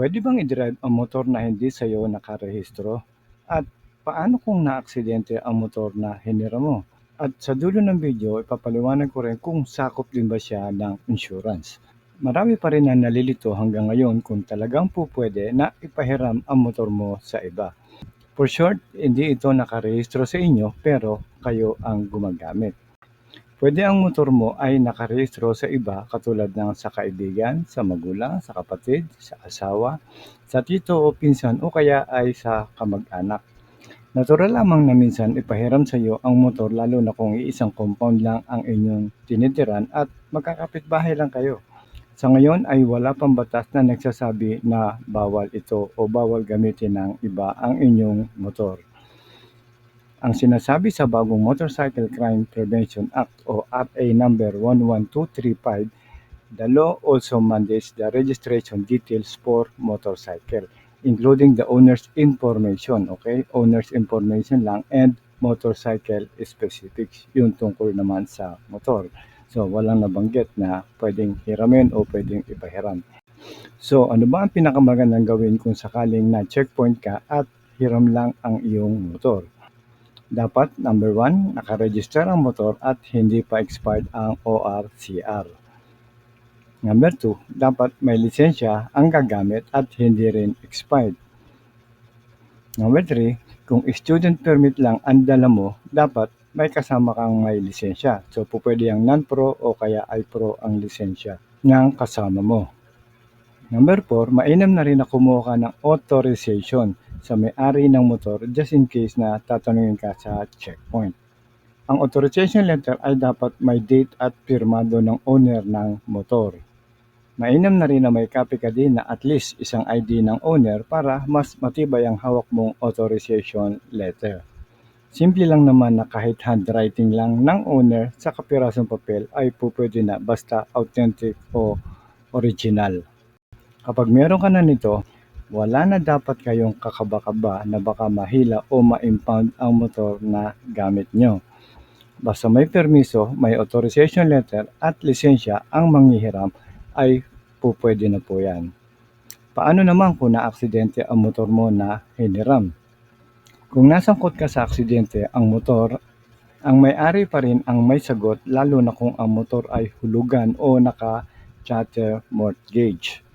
Puwede bang i-drive ang motor na hindi sa'yo nakarehistro? At paano kung naaksidente ang motor na hinirang mo? At sa dulo ng video, ipapaliwanag ko rin kung sakop din ba siya ng insurance. Marami pa rin ang nalilito hanggang ngayon kung talagang po pwede na ipahiram ang motor mo sa iba. For short, hindi ito nakarehistro sa inyo pero kayo ang gumagamit. Pwede ang motor mo ay nakarehistro sa iba katulad ng sa kaibigan, sa magulang, sa kapatid, sa asawa, sa tito o pinsan o kaya ay sa kamag-anak. Natural lamang na minsan ipahiram sa iyo ang motor lalo na kung iisang compound lang ang inyong tinitiran at magkakapitbahay lang kayo. Sa ngayon ay wala pang batas na nagsasabi na bawal ito o bawal gamitin ng iba ang inyong motor. Ang sinasabi sa bagong Motorcycle Crime Prevention Act o RA number 11235, the law also mandates the registration details for motorcycle, including the owner's information, okay? Owner's information lang and motorcycle specifics, yung tungkol naman sa motor. So, walang nabanggit na pwedeng hiramin o pwedeng ipahiram. So, ano ba ang pinakamagandang gawin kung sakaling na-checkpoint ka at hiram lang ang iyong motor? Dapat, number one, nakaregister ang motor at hindi pa expired ang ORCR. Number two, dapat may lisensya ang gagamit at hindi rin expired. Number three, kung student permit lang ang dala mo, dapat may kasama kang may lisensya. So, pwede ang non-pro o kaya ay pro ang lisensya ng kasama mo. Number 4, mainam na rin na kumuha ka ng authorization sa may-ari ng motor just in case na tatanungin ka sa checkpoint. Ang authorization letter ay dapat may date at pirmado ng owner ng motor. Mainam na rin na may copy ka din na at least isang ID ng owner para mas matibay ang hawak mong authorization letter. Simple lang naman na kahit handwriting lang ng owner sa kapirasong papel ay pupwede na basta authentic o original. Kapag meron ka na nito, wala na dapat kayong kakaba-kaba na baka mahila o ma-impound ang motor na gamit nyo. Basta may permiso, may authorization letter at lisensya ang manghihiram ay pupwede na po yan. Paano naman kung na-aksidente ang motor mo na hiniram? Kung nasangkot ka sa aksidente ang motor, ang may-ari pa rin ang may sagot lalo na kung ang motor ay hulugan o naka-chatter mortgage.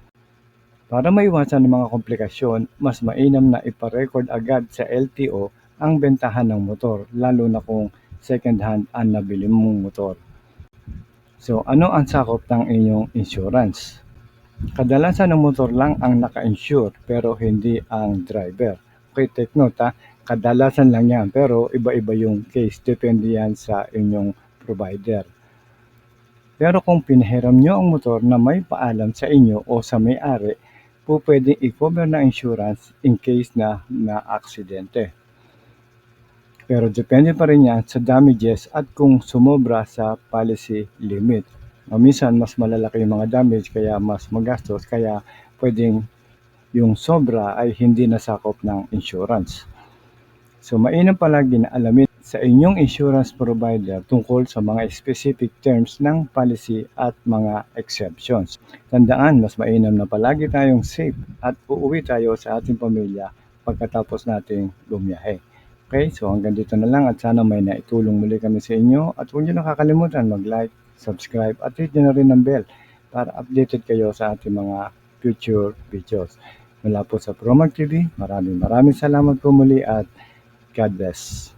Para maiwasan ng mga komplikasyon, mas mainam na iparecord agad sa LTO ang bentahan ng motor, lalo na kung second hand ang nabili mong motor. So, ano ang sakop ng inyong insurance? Kadalasan ng motor lang ang naka-insure pero hindi ang driver. Okay, take note ha. Kadalasan lang yan pero iba-iba yung case. Depende yan sa inyong provider. Pero kung pinahiram nyo ang motor na may paalam sa inyo o sa may-ari, po pwedeng i-cover ng insurance in case na na-aksidente. Pero depende pa rin yan sa damages at kung sumobra sa policy limit. O minsan, mas malalaki yung mga damage kaya mas magastos kaya pwedeng yung sobra ay hindi nasakop ng insurance. So mainam palagi na alamin sa inyong insurance provider tungkol sa mga specific terms ng policy at mga exceptions. Tandaan, mas mainam na palagi tayong safe at uuwi tayo sa ating pamilya pagkatapos nating bumiyahe. Okay, so hanggang dito na lang at sana may naitulong muli kami sa inyo at huwag niyo nakakalimutan mag-like, subscribe at hit nyo na rin ng bell para updated kayo sa ating mga future videos. Mula po sa Promag TV, maraming maraming salamat po muli at God bless.